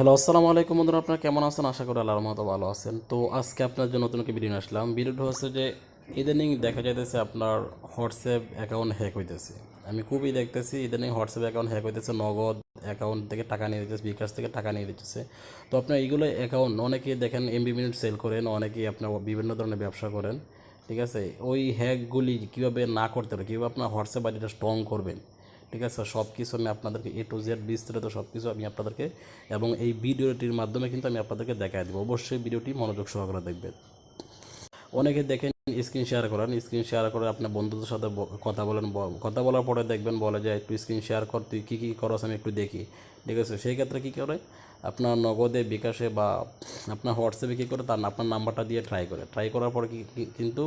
Hello, আসসালামু আলাইকুম বন্ধুরা, আপনারা কেমন আছেন? আশা করি আল্লাহর মতো ভালো আছেন। তো আজকে আপনার জন্য নতুন একটা ভিডিও আসলাম। ভিডিওটা হচ্ছে যে, ইদানিং দেখা যাইতেছে আপনার হোয়াটসঅ্যাপ অ্যাকাউন্ট হ্যাক হইতেছে। আমি খুবই দেখতেছি, ইদানিং হোয়াটসঅ্যাপ অ্যাকাউন্ট হ্যাক হইতেছে, নগদ অ্যাকাউন্ট থেকে টাকা নিয়ে দিতেছে, বিকাশ থেকে টাকা নিয়ে দিতেছে। তো আপনার এইগুলো অ্যাকাউন্ট অনেকেই দেখেন এমবি মিনিট সেল করেন, অনেকেই আপনার বিভিন্ন ধরনের ব্যবসা করেন, ঠিক আছে? ওই হ্যাকগুলি কীভাবে না করতে হবে কীভাবে আপনার হোয়াটসঅ্যাপ আইডিটা স্ট্রং করবেন? ঠিক আছে? সব কিছু আমি আপনাদেরকে এ টু জেড বিস্তারিত সব কিছু আমি আপনাদেরকে এবং এই ভিডিওটির মাধ্যমে কিন্তু আমি আপনাদেরকে দেখাই দেবো। অবশ্যই ভিডিওটি মনোযোগ সহকারে দেখবেন। অনেকে দেখেন স্ক্রিন শেয়ার করেন, স্ক্রিন শেয়ার করে আপনার বন্ধুদের সাথে কথা বলেন কথা বলার পরে দেখবেন বলে যে, একটু স্ক্রিন শেয়ার কর, তুই কী কী করস, আমি একটু দেখি। ঠিক আছে? সেই ক্ষেত্রে কী করে? আপনার নগদে, বিকাশে বা আপনার হোয়াটসঅ্যাপে কী করে? তার, আপনার নাম্বারটা দিয়ে ট্রাই করে। ট্রাই করার পরে কিন্তু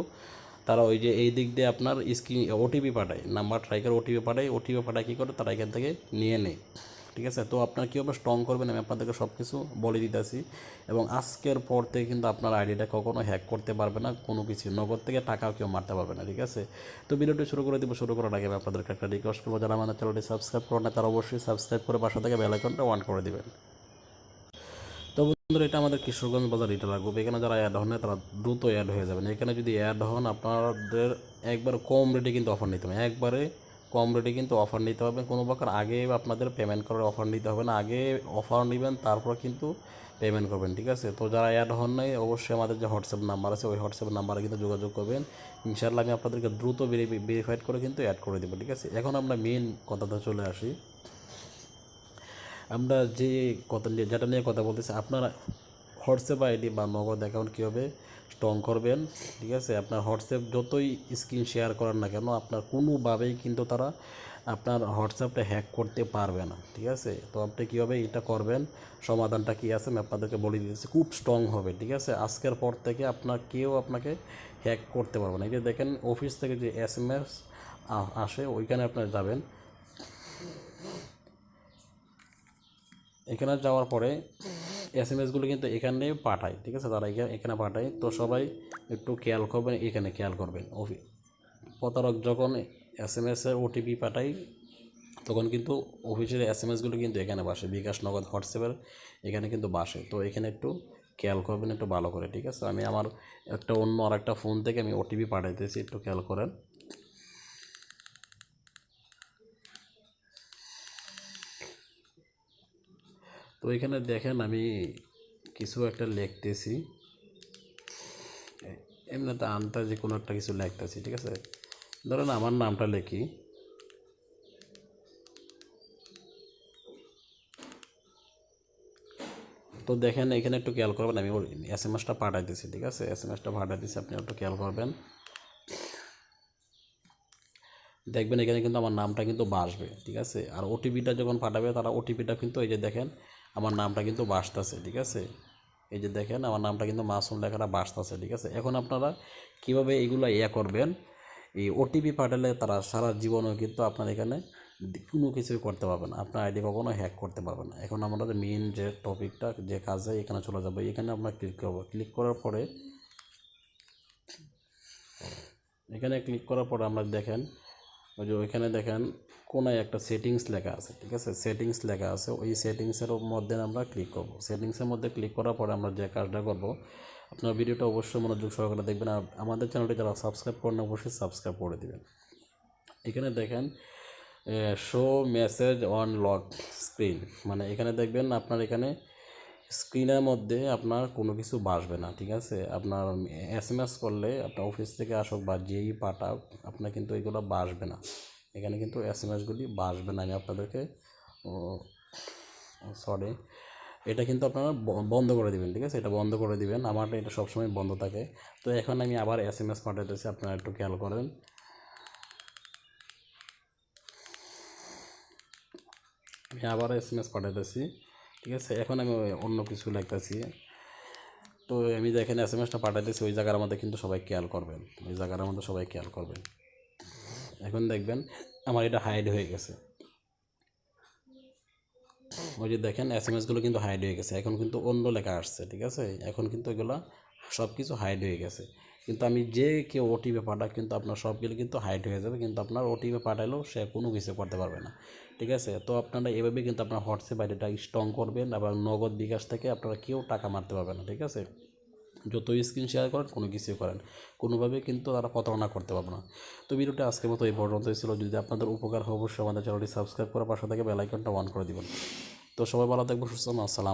তারা ওই যে এই দিক দিয়ে আপনার স্ক্রিন ওটিপি পাঠায়, নাম্বার ট্রাই করে ওটিপি পাঠায় ওটিপি পাঠায় কী করে? তারা এখান থেকে নিয়ে নেয়। ঠিক আছে? তো আপনার কীভাবে স্ট্রং করবেন, আমি আপনাদেরকে সব কিছু বলে দিতেছি। এবং আজকের পর থেকে কিন্তু আপনার আইডিটা কখনো হ্যাক করতে পারবে না, কোনো কিছু। নগদ থেকে টাকাও কেউ মারতে পারবে না, ঠিক আছে? তো ভিডিওটি শুরু করে দিব। শুরু করার আগে আমি আপনাদেরকে একটা রিকোয়েস্ট করব। যারা আমাদের চ্যানেলটি সাবস্ক্রাইব করেন তারা অবশ্যই সাবস্ক্রাইব করে পাশে থেকে বেল আইকনটা অন করে দিবেন। বন্ধুরা এটা আমাদের কিশোরগঞ্জ বাজার রিটেলার গ্রুপ এখানে যারা অ্যাড হন তারা দ্রুত অ্যাড হয়ে যাবেন। এখানে যদি অ্যাড হন আপনাদের একবার কম রেটে কিন্তু অফার নিতে হবে। একবারে কম রেটে কিন্তু অফার নিতে হবে। কোনো প্রকার আগে আপনাদের পেমেন্ট করার অফার নিতে হবে না। আগে অফার নেবেন, তারপর কিন্তু পেমেন্ট করবেন, ঠিক আছে? তো যারা অ্যাড হন নাই অবশ্যই আমাদের যে হোয়াটসঅ্যাপ নাম্বার আছে, ওই হোয়াটসঅ্যাপ নাম্বারে কিন্তু যোগাযোগ করবেন। ইনশাআল্লাহ আমি আপনাদেরকে দ্রুত ভেরিফাইড করে কিন্তু অ্যাড করে দেবো, ঠিক আছে? এখন আমরা মেন কথাটা চলে আসি। আমরা যে কথা নিয়ে যেটা নিয়ে কথা বলতেছি, আপনার হোয়াটসঅ্যাপ আইডি বা নগদ অ্যাকাউন্ট কীভাবে স্ট্রং করবেন, ঠিক আছে? আপনার হোয়াটসঅ্যাপ যতই স্ক্রিন শেয়ার করেন না কেন, আপনার কোনোভাবেই কিন্তু তারা আপনার হোয়াটসঅ্যাপটা হ্যাক করতে পারবে না, ঠিক আছে? তো আপনি কীভাবে এটা করবেন, সমাধানটা কী আছে, আমি আপনাদেরকে বলে দিতেছি। খুব স্ট্রং হবে, ঠিক আছে? আজকের পর থেকে আপনার কেউ আপনাকে হ্যাক করতে পারবে না। এই যে দেখেন অফিস থেকে যে এস এম এস আসে, ওইখানে আপনার যাবেন। এখানে যাওয়ার পরে এস এম এসগুলো কিন্তু এখানে পাঠায়, ঠিক আছে? তারা এখানে এখানে পাঠায়। তো সবাই একটু খেয়াল করবেন, এখানে খেয়াল করবেন। প্রতারক যখন এস এম এসে ওটিপি পাঠায়, তখন কিন্তু অফিসের এস এম এসগুলো কিন্তু এখানে বাসে। বিকাশ নগদ, হোয়াটসঅ্যাপের এখানে কিন্তু বাসে। তো এখানে একটু খেয়াল করবেন, একটু ভালো করে, ঠিক আছে? আমি আমার একটা অন্য আর একটা ফোন থেকে আমি ওটিপি পাঠাইতেছি, একটু খেয়াল করেন। তো এখানে দেখেন আমি কিছু একটা লিখতেছি। এমনিতে আন্দাজে কোনো একটা কিছু লিখতেছি, ঠিক আছে? ধরেন আমার নামটা লিখি। তো দেখেন এখানে একটু খেয়াল করবেন, আমি এস এম এসটা পাঠাইতেছি, ঠিক আছে? এস এম এসটা পাঠাইতেছি, আপনি একটু খেয়াল করবেন। দেখবেন এখানে কিন্তু আমার নামটা কিন্তু বাসবে, ঠিক আছে? আর ওটিপিটা যখন পাঠাবে, তারা ওটিপিটা কিন্তু এই যে দেখেন আমার নামটা কিন্তু বাসতেছে, ঠিক আছে? এই যে দেখেন, আমার নামটা কিন্তু মাসুম লেখাটা বাসতেছে, ঠিক আছে? এখন আপনারা কীভাবে এগুলো ইয়ে করবেন, এই ওটিপি পাঠালে তারা সারা জীবনও কিন্তু আপনার এখানে কোনো কিছুই করতে পারবে না। আপনার আইডি কখনো হ্যাক করতে পারবে না। এখন আমরা মেন যে টপিকটা যে কাজে এখানে চলে যাব, এখানে আমরা ক্লিক করব। ক্লিক করার পরে, এখানে ক্লিক করার পরে আমরা দেখেন, ওই যে ওইখানে দেখেন কোনায় একটা সেটিংস লেখা আছে, ঠিক আছে? সেটিংস লেখা আছে, ওই সেটিংসের মধ্যে আমরা ক্লিক করব। সেটিংসের মধ্যে ক্লিক করার পরে আমরা যে কাজটা করব, আপনার ভিডিওটা অবশ্যই মনোযোগ সহকারে দেখবেন। আর আমাদের চ্যানেলটি যারা সাবস্ক্রাইব করেন অবশ্যই সাবস্ক্রাইব করে দেবেন। এখানে দেখেন show message on lock screen মানে এখানে দেখবেন, আপনার এখানে স্ক্রিনের মধ্যে আপনার কোনো কিছু বাসবে না, ঠিক আছে? আপনার এস এম এস করলে, আপনার অফিস থেকে আসুক বা যেই পাঠাক, আপনার কিন্তু এগুলো বাসবে না। এখানে কিন্তু এস এম এসগুলি বাসবে না। আমি আপনাদেরকে সরি এটা কিন্তু আপনারা বন্ধ করে দিবেন, ঠিক আছে? এটা বন্ধ করে দিবেন। আমার এটা সবসময় বন্ধ থাকে। তো এখন আমি আবার এস এম এস পাঠাইতেছি, আপনারা একটু খেয়াল করেন। আমি আবার এস এম এস পাঠাইতেছি, ঠিক আছে? এখন আমি অন্য কিছু লিখতেছি। তো আমি দেখেন এস এম এসটা পাঠাইতেছি, ওই জায়গার মধ্যে কিন্তু সবাই খেয়াল করবেন। ওই জায়গার মধ্যে সবাই খেয়াল করবেন। এখন দেখবেন আমার এটা হাইড হয়ে গেছে। ওই যে দেখেন এস এম এসগুলো কিন্তু হাইড হয়ে গেছে। এখন কিন্তু অন্য লেখা আসছে, ঠিক আছে? এখন কিন্তু এগুলো সব কিছু হাইড হয়ে গেছে। কিন্তু আমি যে কেউ ওটিপি পাঠাক, কিন্তু আপনার সবগুলো কিন্তু হাইড হয়ে যাবে। কিন্তু আপনার ওটিপি পাঠালেও সে কোনো কিছু করতে পারবে না, ঠিক আছে? তো আপনারা এভাবে কিন্তু আপনার হোয়াটসঅ্যাপ আইডিটা স্ট্রং করবেন এবং নগদ বিকাশ থেকে আপনারা কেউ টাকা মারতে পারবে না, ঠিক আছে? যত স্ক্রিন শেয়ার করেন, কোনো কিছুই করেন কোনোভাবে কিন্তু তারা প্রতারণা করতে পারবে না। তো ভিডিওটা আজকের মতো এই পর্যন্তই ছিল। যদি আপনাদের উপকার হয়, অবশ্যই আমাদের চ্যানেলটি সাবস্ক্রাইব করার পাশে থেকে বেলাইকনটা অন করে দেবেন। তো সবাই ভালো থাকব সুস্থ আসসালাম